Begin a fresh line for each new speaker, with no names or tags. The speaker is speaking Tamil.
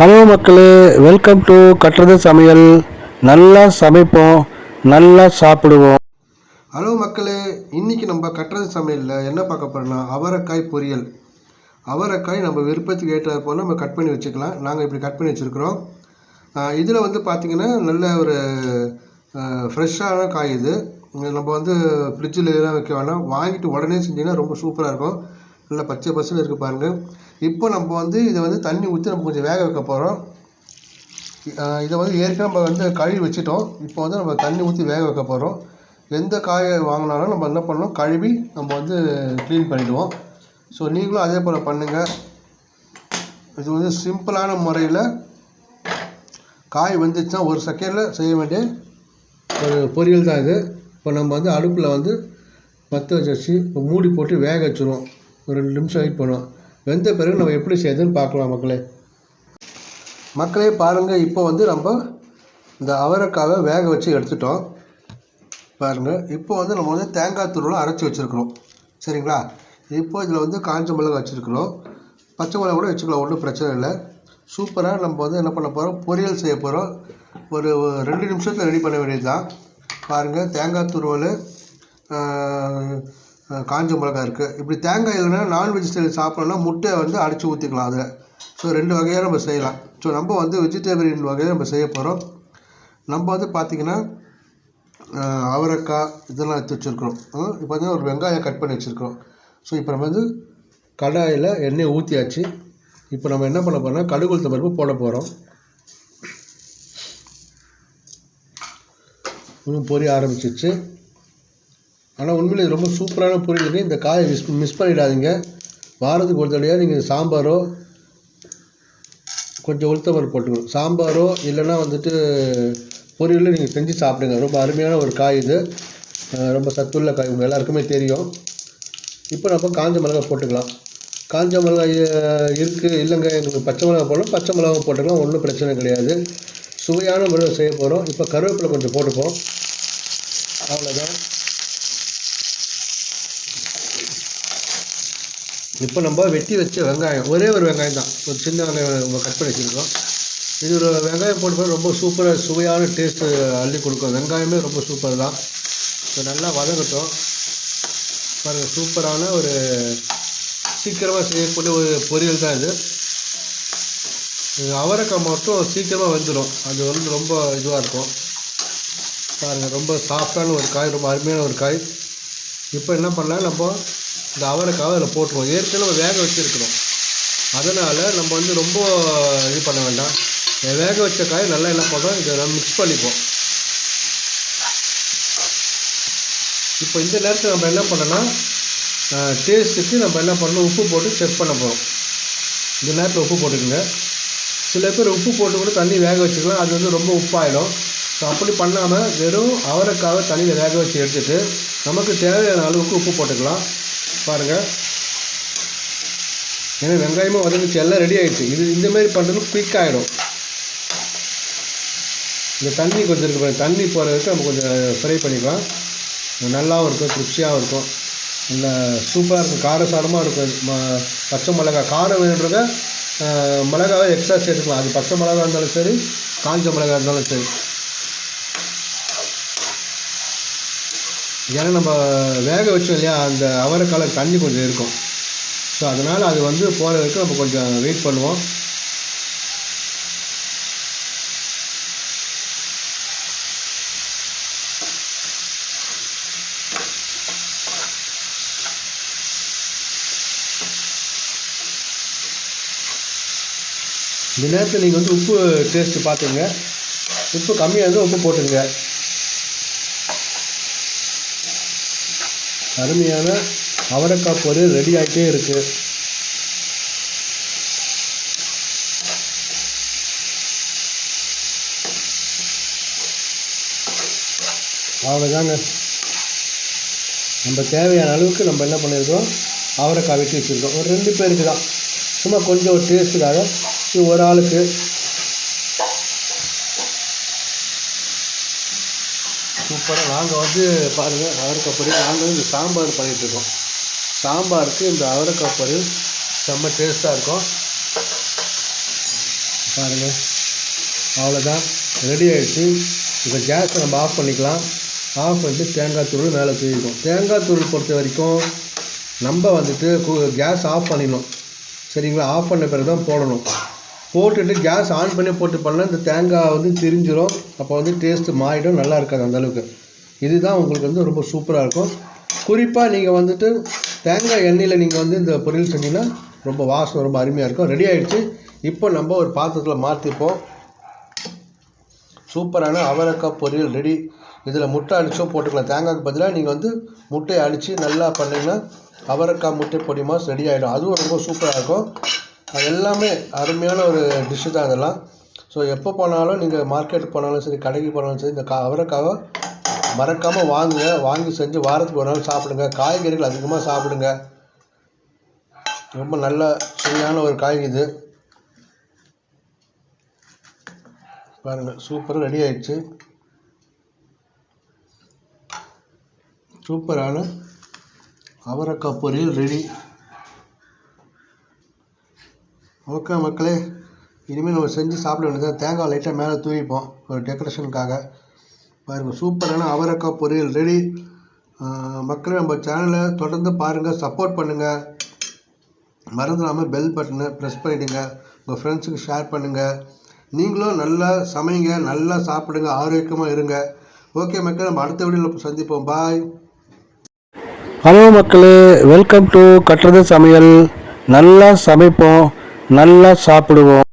ஹலோ மக்களே வெல்கம் டு கட்டுறது சமையல். நல்லா சமைப்போம் நல்லா சாப்பிடுவோம்.
ஹலோ மக்களே இன்னைக்கு நம்ம கட்டுறது சமையலில் என்ன பார்க்க போறோம்னா அவரைக்காய் பொரியல். அவரைக்காய் நம்ம விருப்பத்துக்கு ஏற்றது போல் நம்ம கட் பண்ணி வச்சுக்கலாம். நாங்கள் இப்படி கட் பண்ணி வச்சுருக்குறோம். இதில் வந்து பார்த்திங்கன்னா நல்ல ஒரு ஃப்ரெஷ்ஷான காய் இது. இது நம்ம வந்து ஃப்ரிட்ஜில் இதெல்லாம் வைக்க வேணாம். வாங்கிட்டு உடனே செஞ்சிங்கன்னா ரொம்ப சூப்பராக இருக்கும். நல்லா பச்சை பசுன்னு இருக்குது பாருங்கள் இப்போ நம்ம வந்து இதை வந்து தண்ணி ஊற்றி நம்ம கொஞ்சம் வேக வைக்க போகிறோம் இதை வந்து ஏற்கனவே நம்ம வந்து கழுவி வச்சுட்டோம். இப்போ வந்து நம்ம தண்ணி ஊற்றி வேக வைக்க போகிறோம் எந்த காயை வாங்கினாலும் நம்ம என்ன பண்ணணும்? கழுவி நம்ம வந்து க்ளீன் பண்ணிடுவோம். ஸோ நீங்களும் அதே போல் பண்ணுங்கள் இது வந்து சிம்பிளான முறையில் காய் வந்துச்சுன்னா ஒரு செகண்டில் செய்ய வேண்டிய ஒரு பொரியல் தான் இது. இப்போ நம்ம வந்து அடுப்பில் வந்து பற்ற வச்சு மூடி போட்டு வேக வச்சுருவோம். ஒரு ரெண்டு நிமிஷம் வெயிட் பண்ணுவோம். வெந்த பிறகு நம்ம எப்படி செய்யுதுன்னு பார்க்கலாம் மக்களே. மக்களே பாருங்கள் இப்போ வந்து நம்ம இந்த அவரைக்காவை வேக வச்சு எடுத்துட்டோம். பாருங்கள் இப்போ வந்து நம்ம வந்து தேங்காய் துருவலை அரைச்சி வச்சுருக்குறோம். சரிங்களா? இப்போ இதில் வந்து காஞ்ச மிளகா வச்சுருக்குறோம். பச்சை மிளகா கூட வச்சுக்கலாம் ஒன்றும் பிரச்சனை இல்லை. சூப்பராக நம்ம வந்து என்ன பண்ண போகிறோம் பொரியல் செய்ய போகிறோம் ஒரு ரெண்டு நிமிஷத்தில் ரெடி பண்ண வேண்டியது தான் பாருங்கள் தேங்காய் துருவல் காஞ்ச மிளகா இருக்குது இப்படி தேங்காய் இல்லைன்னா நான் வெஜிடேரியன் சாப்பிட்றோன்னா முட்டையை வந்து அடித்து ஊற்றிக்கலாம் அதில். ஸோ ரெண்டு வகையாக நம்ம செய்யலாம். ஸோ நம்ம வந்து வெஜிடேரியன் வகையாக நம்ம செய்ய போகிறோம் நம்ம வந்து பார்த்திங்கன்னா அவரைக்காய் இதெல்லாம் எடுத்து வச்சுருக்குறோம். இப்போ வந்து ஒரு வெங்காயம் கட் பண்ணி வச்சுருக்கோம் ஸோ இப்போ நம்ம வந்து கடாயில் எண்ணெய் ஊற்றியாச்சு இப்போ நம்ம என்ன பண்ண போகிறோம்னா கடுகு பருப்பு போட போகிறோம் இன்னும் பொரிய ஆரம்பிச்சிச்சு ஆனால் உண்மையில் இது ரொம்ப சூப்பரான பொரியல் இருக்குது இந்த காயை மிஸ் மிஸ் பண்ணிடாதீங்க. வாரத்துக்கு ஒரு தடவையாக நீங்கள் சாம்பாரோ கொஞ்சம் உளுத்தமர் போட்டுக்கணும். சாம்பாரோ இல்லைன்னா வந்துட்டு பொரியலும் நீங்கள் செஞ்சு சாப்பிடுங்க. ரொம்ப அருமையான ஒரு காய் இது. ரொம்ப சத்துள்ள காய். உங்கள் எல்லாருக்குமே தெரியும். இப்போ நம்ம காஞ்ச மிளகா போட்டுக்கலாம். காஞ்ச மிளகாய் இருக்குது இல்லைங்க எங்களுக்கு பச்சை மிளகா போடணும் பச்சை மிளகா போட்டுக்கலாம். ஒன்றும் பிரச்சனை கிடையாது. சுவையான முறையில் செய்ய போகிறோம் இப்போ கருவேப்பிலை கொஞ்சம் போட்டுப்போம். அவ்வளோதான் இப்போ நம்ம வெட்டி வச்ச வெங்காயம் ஒரே ஒரு வெங்காயம் தான். ஒரு சின்ன வெங்காயம் நம்ம கட் பண்ணி வச்சுருக்கோம். இது ஒரு வெங்காயம் போட்டு ரொம்ப சூப்பராக சுவையான டேஸ்ட்டு அள்ளி கொடுக்கும். வெங்காயமே ரொம்ப சூப்பர் தான். ஸோ நல்லா வதங்கட்டும். பாருங்கள் சூப்பரான ஒரு சீக்கிரமாக செய்யக்கூடிய ஒரு பொரியல் தான் இது. அவரைக்காய் மட்டும் சீக்கிரமாக வந்துடும் அது வந்து ரொம்ப இதுவாக இருக்கும். பாருங்கள் ரொம்ப சாஃப்டான ஒரு காய் ரொம்ப அருமையான ஒரு காய். இப்போ என்ன பண்ணலாம் நம்ம இந்த அவரைக்காவை அதில் போட்டுருவோம். ஏற்கனவே நம்ம வேக வச்சுருக்கிறோம். அதனால் நம்ம வந்து ரொம்ப இது பண்ண வேண்டாம். வேக வச்ச காய் நல்லா என்ன பண்ணுறோம்? இதை நம்ம மிக்ஸ் பண்ணிப்போம். இப்போ இந்த நேரத்தில் நம்ம என்ன பண்ணோன்னா டேஸ்ட்டுக்கு நம்ம என்ன பண்ணணும்? உப்பு போட்டு செக் பண்ண போகிறோம் இந்த நேரத்தில் உப்பு போட்டுக்கோங்க. சில பேர் உப்பு போட்டு கூட தண்ணி வேக வச்சுக்கலாம். அது வந்து ரொம்ப உப்பாயிடும். ஸோ அப்படி பண்ணாமல் வெறும் அவரைக்காவை தண்ணியில் வேக வச்சு எடுத்துகிட்டு நமக்கு தேவையான அளவுக்கு உப்பு போட்டுக்கலாம். பாருங்கள் ஏன்னா வெங்காயமும் வதங்கிச்சு எல்லாம் ரெடி ஆகிடுச்சு இது இந்த மாதிரி பண்ணுறது குயிக் ஆகிடும் இந்த தண்ணி கொஞ்சம் இருக்கு தண்ணி போகிறதுக்கு நம்ம கொஞ்சம் ஃப்ரை பண்ணிக்கலாம். நல்லாவும் இருக்கும் திருப்தியாகவும் இருக்கும். இந்த சூப்பராக இருக்கும். காரசாரமாக இருக்கும். பச்சை மிளகா. காரம் வேணுன்றத மிளகாவை எக்ஸ்ட்ரா சேர்த்துக்கலாம். அது பச்சை மிளகா இருந்தாலும் சரி காஞ்ச மிளகா இருந்தாலும் சரி. ஏன்னா நம்ம வேக வச்சோம் இல்லையா அந்த அவரைக்கால தண்ணி கொஞ்சம் இருக்கும். ஸோ அதனால் அது வந்து போகிற வரைக்கும் நம்ம கொஞ்சம் வெயிட் பண்ணுவோம். இந்த நேரத்தில் நீங்கள் வந்து உப்பு டேஸ்ட்டு பார்த்துங்க உப்பு கம்மியாக இருந்தால் உப்பு போட்டுங்க அருமையான அவரைக்காய் பொரியல் ரெடி ஆகிட்டே இருக்குது அவ்வளோதாங்க நம்ம தேவையான அளவுக்கு நம்ம என்ன பண்ணியிருக்கோம் அவரைக்காய் வெட்டி வச்சுருக்கோம். ஒரு ரெண்டு பேருக்கு தான். சும்மா கொஞ்சம் ஒரு டேஸ்ட்டுக்காக ஒரு ஆளுக்கு அப்புறம் நாங்கள் வந்து பாருங்கள் அவரைக்காய் பொரியல் நாங்கள் வந்து இந்த சாம்பார் பண்ணிகிட்ருக்கோம் சாம்பாருக்கு இந்த அவரைக்காய் பொரியல் செம்ம டேஸ்ட்டாக இருக்கும். பாருங்கள் அவ்வளோதான் ரெடி ஆகிடுச்சு இப்போ கேஸை நம்ம ஆஃப் பண்ணிக்கலாம். ஆஃப் பண்ணிட்டு தேங்காய் தூள் மேலே தூவிக்கும் தேங்காய் தூள் பொறுத்த வரைக்கும் நம்ம வந்துட்டு கேஸ் ஆஃப் பண்ணிடணும். சரிங்களா? ஆஃப் பண்ண பிறகு தான் போடணும். போட்டுட்டு கேஸ் ஆன் பண்ணி போட்டு பண்ணால் இந்த தேங்காய் வந்து திரிஞ்சிரும். அப்போ வந்து டேஸ்ட்டு மாறிடும் நல்லா இருக்காது அந்தளவுக்கு இதுதான் உங்களுக்கு வந்து ரொம்ப சூப்பராக இருக்கும். குறிப்பாக நீங்கள் வந்துட்டு தேங்காய் எண்ணெயில் நீங்கள் வந்து இந்த பொரியல் செஞ்சீங்கன்னா ரொம்ப வாசம் ரொம்ப அருமையாக இருக்கும். ரெடி ஆகிடுச்சு இப்போ நம்ம ஒரு பாத்திரத்தில் மாற்றிப்போம் சூப்பரான அவரைக்காய் பொரியல் ரெடி இதில் முட்டை அடித்தோ போட்டுக்கலாம். தேங்காய்க்கு பதிலாக நீங்கள் வந்து முட்டையை அடித்து நல்லா பண்ணிங்கன்னா அவரக்காய் முட்டை பொடி மாஸ் ரெடி ஆகிடும் அதுவும் ரொம்ப சூப்பராக இருக்கும். அது எல்லாமே அருமையான ஒரு டிஷ்ஷு தான் அதெல்லாம். ஸோ எப்போ போனாலும் நீங்கள் மார்க்கெட் போனாலும் சரி கடைக்கு போனாலும் சரி இந்த கா அவரைக்காவை மறக்காமல் வாங்குங்க. வாங்கி செஞ்சு வாரத்துக்கு ஒரு நாள் சாப்பிடுங்க. காய்கறிகள் அதிகமாக சாப்பிடுங்க. ரொம்ப நல்ல சரியான ஒரு காய் இது. பாருங்கள் சூப்பராக ரெடி ஆயிடுச்சு. சூப்பரான அவரைக்காய் பொரியல் ரெடி ஓகே மக்களே இனிமேல் நம்ம செஞ்சு சாப்பிட வேண்டியது தேங்காய் லைட்டாக மேலே தூவிப்போம் ஒரு டெக்கரேஷனுக்காக பாருங்கள் சூப்பரான அவரக்காய் பொரியல் ரெடி மக்களே நம்ம சேனலை தொடர்ந்து பாருங்கள் சப்போர்ட் பண்ணுங்கள் மறந்துடாமல் பெல் பட்டனை ப்ரெஸ் பண்ணிவிடுங்க உங்கள் ஃப்ரெண்ட்ஸுக்கு ஷேர் பண்ணுங்கள் நீங்களும் நல்லா சமைங்க நல்லா சாப்பிடுங்க ஆரோக்கியமாக இருங்க. ஓகே மக்கள் நம்ம அடுத்த வீடியோவில் சந்திப்போம். பாய்
ஹலோ மக்களே. வெல்கம் டு கட்டுறது சமையல். நல்லா சமைப்போம். நல்லா சாப்பிடுவோம்.